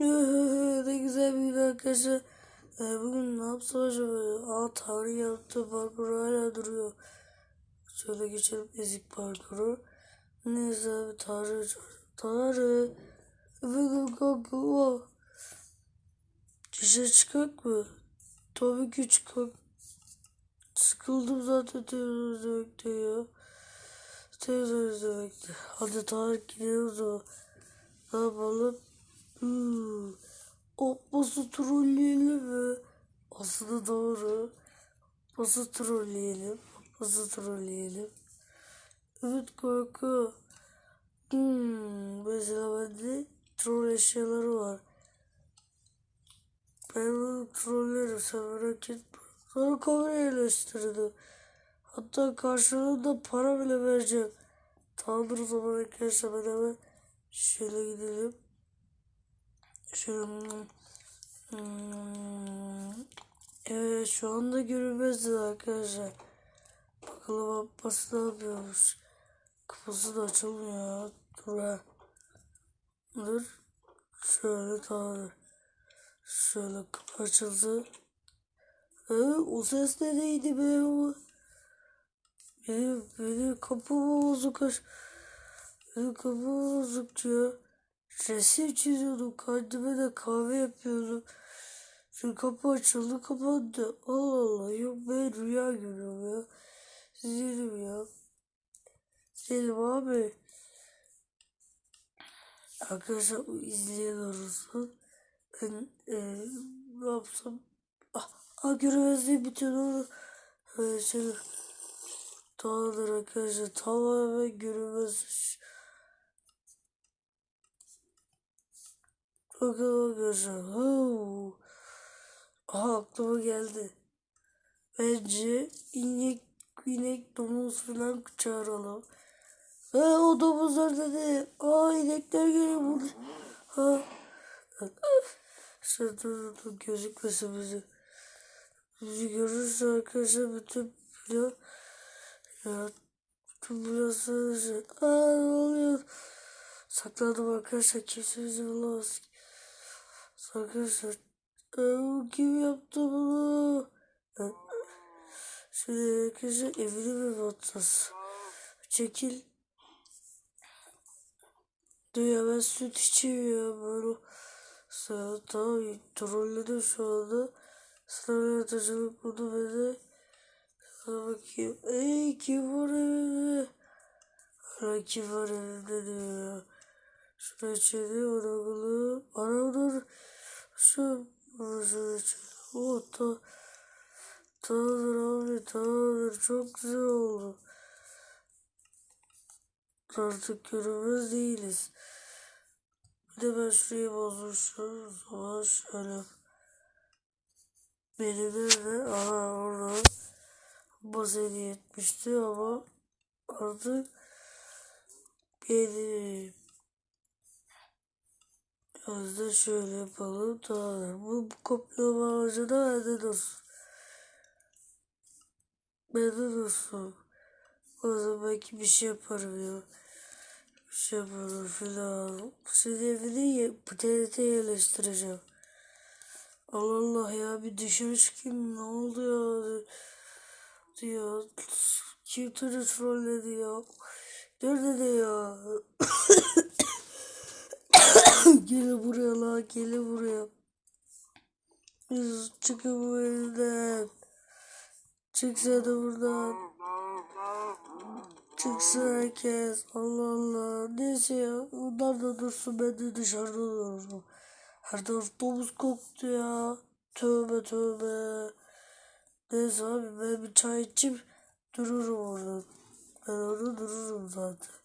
ne güzel bir gün arkadaşlar. Ee, bugün ne yapsam acaba? Aa Tanrı yaptı parkur hala duruyor. Şöyle geçelim ezik parkuru. Neyse abi Tanrı Tanrı. Bugün kanka o. Dışarı çıkak mı? Tabii ki çıkak. Sıkıldım zaten televizyon izlemekte ya. Televizyon izlemekte. Hadi Tarık gidelim o zaman. Ne yapalım? Hmm. Abbas'ı trolleyelim mi? Aslında doğru. Abbas'ı trolleyelim. Abbas'ı trolleyelim. Evet kanka. Hmm. Mesela bende troll eşyaları var. Ben onu trollerim sen merak etme. Sonra kamera yerleştirdim. Hatta karşılığında para bile vereceğim. Tamamdır o zaman arkadaşlar ben hemen şöyle gidelim. Şöyle hmm, Evet şu anda görünmezdi arkadaşlar. Bakalım Abbas ne yapıyormuş. Kapısı da açılmıyor. Dur ha. Dur. Şöyle tamamdır. Şöyle kapı açıldı. Ee, o ses neydi be o? Benim, benim kapım bozuk. Benim kapım bozuk ya. Resim çiziyordum. Kendime de kahve yapıyordum. Şu kapı açıldı kapandı. Allah Allah. Yok ben rüya görüyorum ya. Zilim ya. Zilim abi. Arkadaşlar bu izleyen olursa ben e, ne yapsam ah, ah göremezliği bitiyor doğru. Evet, şöyle Tamamdır arkadaşlar tamamen görünmez. Bakalım arkadaşlar. Huu. Aha aklıma geldi. Bence inek, inek, domuz falan çağıralım. Ha o domuzlar dedi. Aa inekler geliyor burada. Ha. Şurada dur, dur, gözükmesin bizi. Bizi görürse arkadaşlar bütün plan ya bütün burası. Aa ne oluyor? Saklandım arkadaşlar kimse bizi bulamaz. Arkadaşlar Aa, kim yaptı bunu? Ben... Şimdi arkadaşlar evini mi batacağız? Çekil. Dur ya ben süt içeyim ya böyle. Sen tamam trolledim şu anda. Sınav yaratıcılık bunu beni. Sana bakayım. Ey kim var evinde? Hala kim var evinde diyor. Onu Bana dur. Şu çevireyim. Oh ta. Tamamdır abi tamamdır. Çok güzel oldu. Artık görünmez değiliz. Bir de ben şurayı bozmuşum. O zaman şöyle. Benim de aha orada baz etmişti ama artık benim. Biraz da şöyle yapalım. Tamam. Bu, bu kopyalama amacı da bende dursun. Bende dursun. O zaman belki bir şey yaparım ya. Bir şey yaparım filan. Senin evini bu TNT yerleştireceğim. Allah Allah ya bir dışarı çıkayım ne oldu ya? Ya kim trolledi ya? Nerede de ya? Gel buraya la gel buraya. Çıkın bu evden. Çıksana buradan. Çıksın herkes. Allah Allah. Neyse ya. Onlar da dursun ben de dışarıda dururum. Her taraf domuz koktu ya. Tövbe tövbe. Neyse abi ben bir çay içip dururum orada. Ben orada dururum zaten.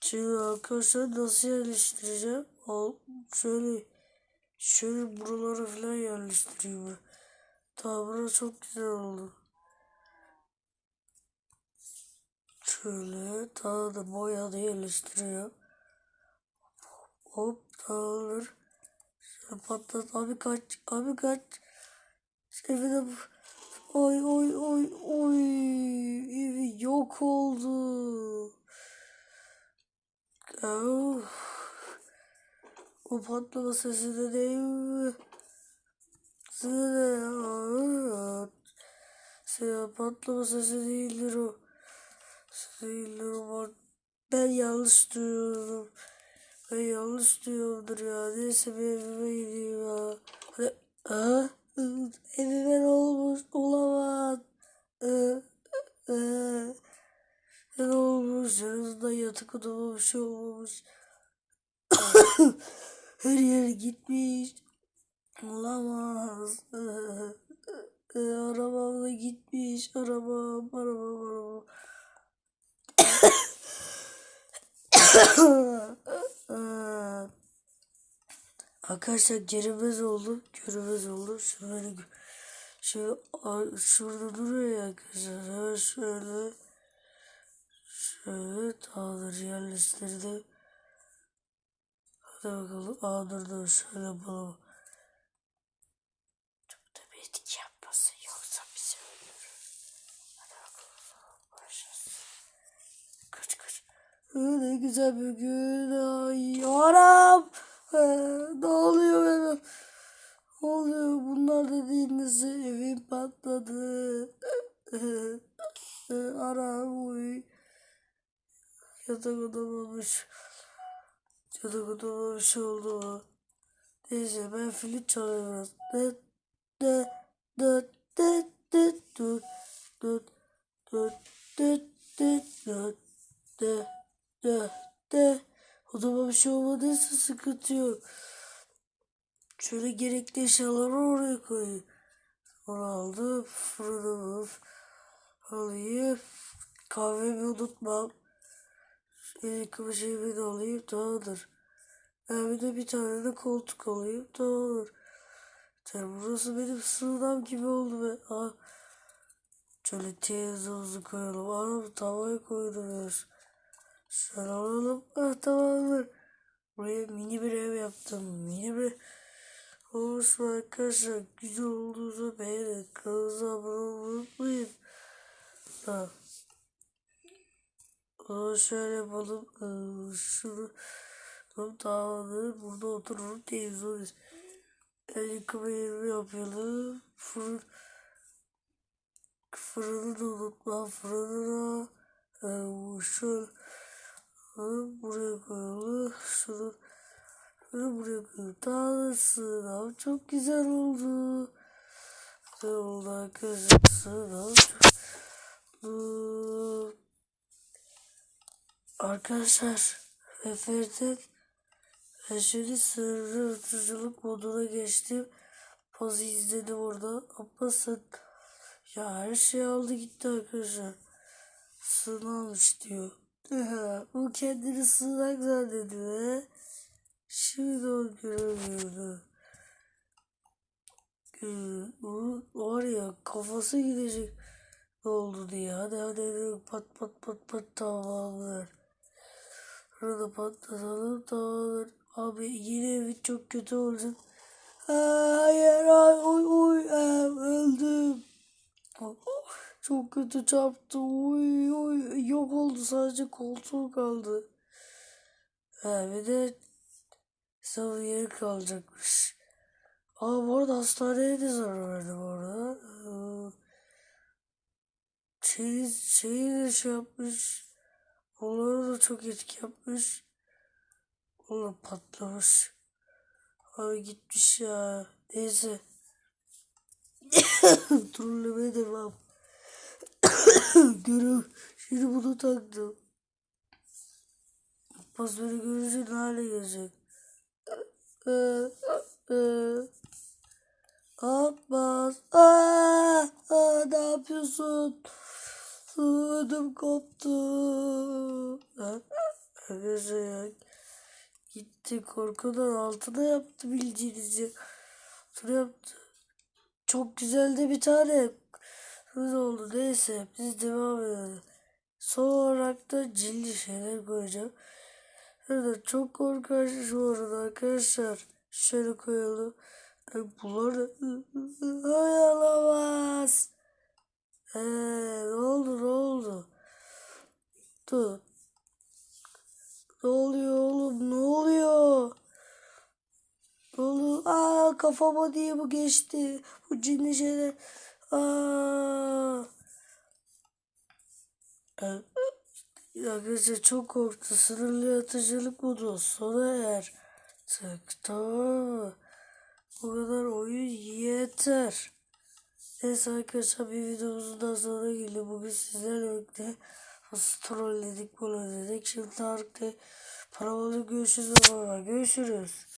Şimdi arkadaşlar nasıl yerleştireceğim? Al, şöyle şöyle buralara falan yerleştireyim. Tamam burası çok güzel oldu. Şöyle daha da boya da yerleştiriyor. Hop dağılır. Şöyle patlat. Abi kaç. Abi kaç. Evine Oy oy oy oy. Evi yok oldu. Oh. O patlama sesi de değil mi? Sıra. Sıra patlama sesi değildir o. Değildir o. Ben yanlış duyuyorum. Ben yanlış duyuyorumdur ya. Neyse bir evime gideyim ya. Hadi. Ha? Evime ne olmuş? Olamaz. Ee, ee, ne olmuş? Yanımda yatak odama bir şey olmamış. Her yer gitmiş. Olamaz. Arabam da gitmiş. Arabam, arabam, arabam. Arkadaşlar gerimez oldu. Görünmez oldu. Şöyle şöyle şurada duruyor ya arkadaşlar. Şöyle şöyle dağları yerleştirdim. Hadi bakalım. Aa dur dur şöyle yapalım. Çok da bir etki yapmasın yoksa bizi. Hadi bakalım. Başlasın. Kaç kaç. Ne güzel bir gün. Ay anam. Ee, ne oluyor benim? Ne oluyor? Bunlar dediğiniz evim patladı. Ee, Anam uy. Bir şey oldu mu? Neyse ben flüt çalıyorum. Dıt dıt dıt dıt dıt dıt dıt dıt dıt dıt dıt dıt dıt dıt Odama bir şey olmadıysa sıkıntı yok. Şöyle gerekli eşyaları oraya koyayım. Onu aldım. Fırınımı alayım. Kahvemi unutmam. El yıkama şeyimi de alayım. Tamamdır. Ben bir de bir tane de koltuk alayım. Tamamdır. Tabii burası benim sığınam gibi oldu be. Aa, şöyle televizyonumuzu koyalım. Aa, tavayı koyduruyoruz. Şöyle alalım. Ah tamamdır. Buraya mini bir ev yaptım. Mini bir olmuş mu arkadaşlar? Güzel olduğunuzu beğenin. Kanalımıza abone olmayı unutmayın. Ha. Onu şöyle yapalım. Ee, şunu tamamdır. Burada oturur televizyon iz- El yıkama yerimi yapalım. Fırın fırını da unutma. Fırını da şöyle Bunu buraya koyalım. Şunu, şunu buraya koyalım. Daha sınav çok güzel oldu. Güzel oldu arkadaşlar. Sınav çok Arkadaşlar Referden şimdi sınırlı ötücülük moduna geçtim. Pozu izledim orada. Ama ya her şey aldı gitti arkadaşlar. Sığınalmış diyor. Bu kendini sığınak zannediyor. He? Şimdi o göremiyordu. Gö- Bu var ya kafası gidecek. Ne oldu diye. Hadi hadi, hadi pat pat pat pat tamamdır. Şurada patlatalım tamamdır. Abi yine evi çok kötü olacak. Hayır ay oy oy em, öldüm. Oh, Çok kötü çarptı. Oy oy yok oldu sadece koltuğu kaldı. Ha, bir de son yeri kalacakmış. Aa bu arada hastaneye de zarar verdi bu arada. Ee, Şey, de şey yapmış. Onlara da çok etki yapmış. Onlar patlamış. Abi gitmiş ya. Neyse. Trollemeye devam. Görüyorum. Şimdi bunu taktım. Beni görünce ne hale gelecek? Abbas. Aa, aa, ne yapıyorsun? Ödüm koptu. Arkadaşlar. Gitti korkudan altına yaptı bildiğinizi. Altına yaptı. Çok güzel de bir tane kız oldu. Neyse biz devam edelim. Son olarak da cildi şeyler koyacağım. Şurada çok korkunç şu arada arkadaşlar. Şöyle koyalım. Bunlar da Ay. Ee, ne oldu ne oldu? Dur. Ne oluyor oğlum ne oluyor? Aa kafama diye bu geçti. Bu cinli şeyler. Aa. Evet. Arkadaşlar çok korktu. Sınırlı yaratıcılık modu sona er. Tık tamam? Bu kadar oyun yeter. Neyse arkadaşlar bir videomuzun daha sonra geldi. Bugün sizlerle birlikte nasıl trolledik bunu dedik. Şimdi Tarık'ta paramalı görüşürüz. Görüşürüz.